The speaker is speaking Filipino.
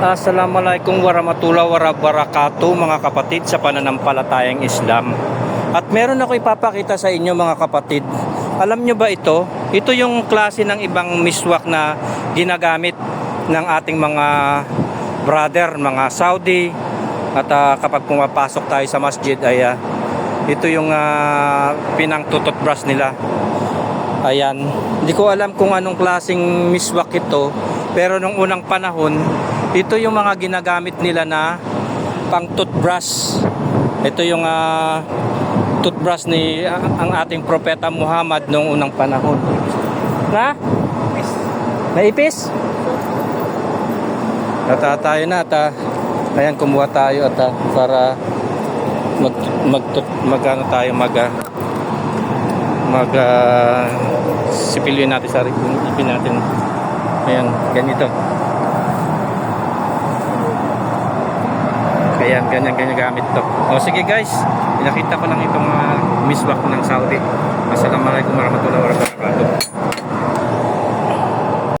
Assalamualaikum warahmatullahi wabarakatuh mga kapatid sa pananampalatayang Islam. At meron ako ipapakita sa inyo mga kapatid. Alam nyo ba ito? Ito yung klase ng ibang miswak na ginagamit ng ating mga brother, mga Saudi. At ah, kapag pumapasok tayo sa masjid ay ah, ito yung uh, pinang brush nila. Ayan. Hindi ko alam kung anong klaseng miswak ito. Pero nung unang panahon, ito yung mga ginagamit nila na pang toothbrush. Ito yung ah, toothbrush ni ah, ang ating propeta Muhammad nung unang panahon. Na? Naipis? At ah, tayo na at ah, ayan kumuha tayo at ah, para mag mag mag ano tayo mag ah, mag ah, sipilyo natin sa ipin natin. Ayan, ganito. Ayan, ganyan, ganyan gamit to. O sige guys, pinakita ko lang itong uh, miswak ng Saudi. Assalamualaikum warahmatullahi